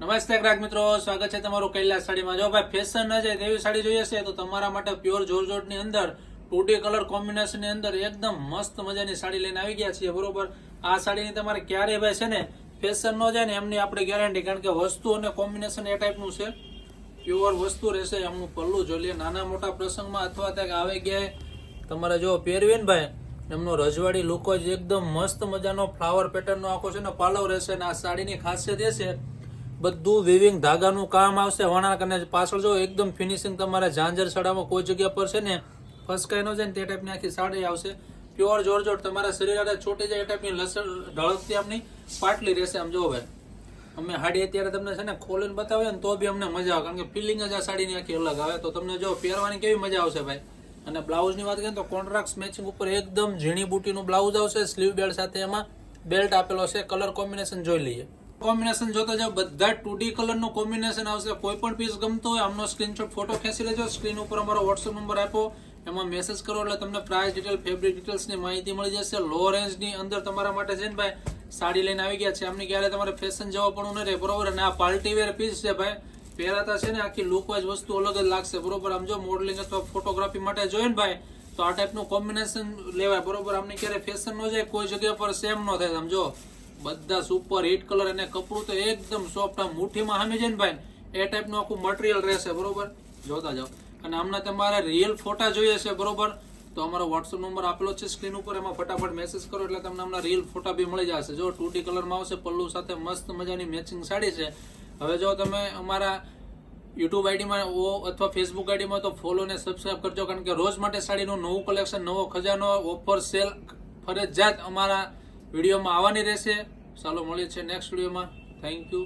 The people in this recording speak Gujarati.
નમસ્તે ગ્રાહક મિત્રો, સ્વાગત છે તમારું કૈલાસ સાડીમાં. જો ભાઈ ફેશન ન જાય તેવી સાડી જોઈએ છે, તો તમારા માટે પ્યોર જોરજોટની અંદર ટુ ડી કલર કોમ્બિનેશનની અંદર એકદમ મસ્ત મજાની સાડી લઈને આવી ગયા છીએ, બરોબર? આ સાડીની તમારે ક્યારે ભાઈ છે ને ફેશન ન જાય ને એમની આપણે ગેરંટી કારણ કે વસ્તુ અને કોમ્બિનેશન એ ટાઈપનું છે. પ્યોર વસ્તુ રહેશે એમનું પલ્લું જોઈ લે નાના મોટા પ્રસંગમાં અથવા ત્યાં આવે ગયા, તમારે જો પહેરવીને ભાઈ, એમનો રજવાડી લુક જ એકદમ મસ્ત મજાનો ફ્લાવર પેટર્નનો આખો છે ને પાલવ રહેશે અને આ સાડીની ખાસિયત એ છે બધું વિવિંગ ધાગાનું કામ આવશે, વણાક અને પાછળ જો એકદમ ફિનિશિંગ તમારે ઝાંઝર સડામાં કોઈ જગ્યા પર છે ને ફસકાઈ ન જાય ને તે ટાઈપની આખી સાડી આવશે. પ્યોર જોરજોટ તમારા શરીર આડે છૂટી જાય એ ટાઈપની લસણ ઢળકતી આમની પાટલી રહેશે આમ જો હવે અમે હાડી અત્યારે તમને છે ને ખોલીને બતાવીએ ને તો બી અમને મજા આવે, કારણ કે ફિલિંગ જ આ સાડીની આખી અલગ આવે. તો તમને જો પહેરવાની કેવી મજા આવશે ભાઈ? અને બ્લાઉઝની વાત કરીએ તો કોન્ટ્રાક્ટ મેચિંગ ઉપર એકદમ ઝીણી બુટીનું બ્લાઉઝ આવશે સ્લીવ બેલ્ટ સાથે એમાં બેલ્ટ આપેલો છે કલર કોમ્બિનેશન જોઈ લઈએ. કોમ્બિનેશન જોતા જાવ બધા ટુ ડી કલરનું કોમ્બિનેશન આવશે. કોઈ પણ પીસ ગમતો હોય, આમનો સ્ક્રીનશોટ ફોટો ખેંચી લેજો. સ્ક્રીન ઉપર અમારો વોટ્સઅપ નંબર આપો એમાં મેસેજ કરો એટલે તમને પ્રાઇસ ડિટેલ ફેબ્રિક ડિટેલ્સની માહિતી મળી જશે. લો રેન્જની અંદર તમારા માટે છે ને ભાઈ, સાડી લઈને આવી ગયા છે. આમની ક્યારે તમારે ફેશન જવા પણ ન રહે, બરોબર? અને આ પાર્ટી વેર પીસ છે ભાઈ પહેરાતા છે ને આખી લુક વાઇઝ વસ્તુ અલગ જ લાગશે, બરોબર? આમ જો મોડલિંગ અથવા ફોટોગ્રાફી માટે જોઈએ ને ભાઈ, તો આ ટાઈપનું કોમ્બિનેશન લેવાય, બરોબર? આમની ક્યારે ફેશન ન જાય, કોઈ જગ્યા પર સેમ ન થાય. સમજો બધા સુપર હિટ કલર અને કપડું તો એકદમ સોફ્ટ આમ મુઠ્ઠીમાં હામી જાય ને ભાઈ, એ ટાઈપનું આખું મટીરિયલ રહેશે, બરોબર? જોતા જાઓ. અને આમના તમારે રિયલ ફોટા જોઈએ છે, બરોબર? તો અમારો વોટ્સઅપ નંબર આપેલો છે સ્ક્રીન ઉપર. એમાં ફટાફટ મેસેજ કરો, એટલે તમને હમણાં રિયલ ફોટા બી મળી જશે. જો ટુ ડી કલરમાં આવશે, પલ્લુ સાથે મસ્ત મજાની મેચિંગ સાડી છે. હવે જો તમે અમારા યુટ્યુબ આઈડીમાં ઓ અથવા ફેસબુક આઈડીમાં તો ફોલો અને સબસ્ક્રાઇબ કરજો, કારણ કે રોજ માટે સાડીનું નવું કલેક્શન નવો ખજાનો ઓફર સેલ ફરજિયાત અમારા વિડીયોમાં આવવાની રહેશે. ચાલો મળીએ છીએ નેક્સ્ટ વિડીયોમાં. Thank you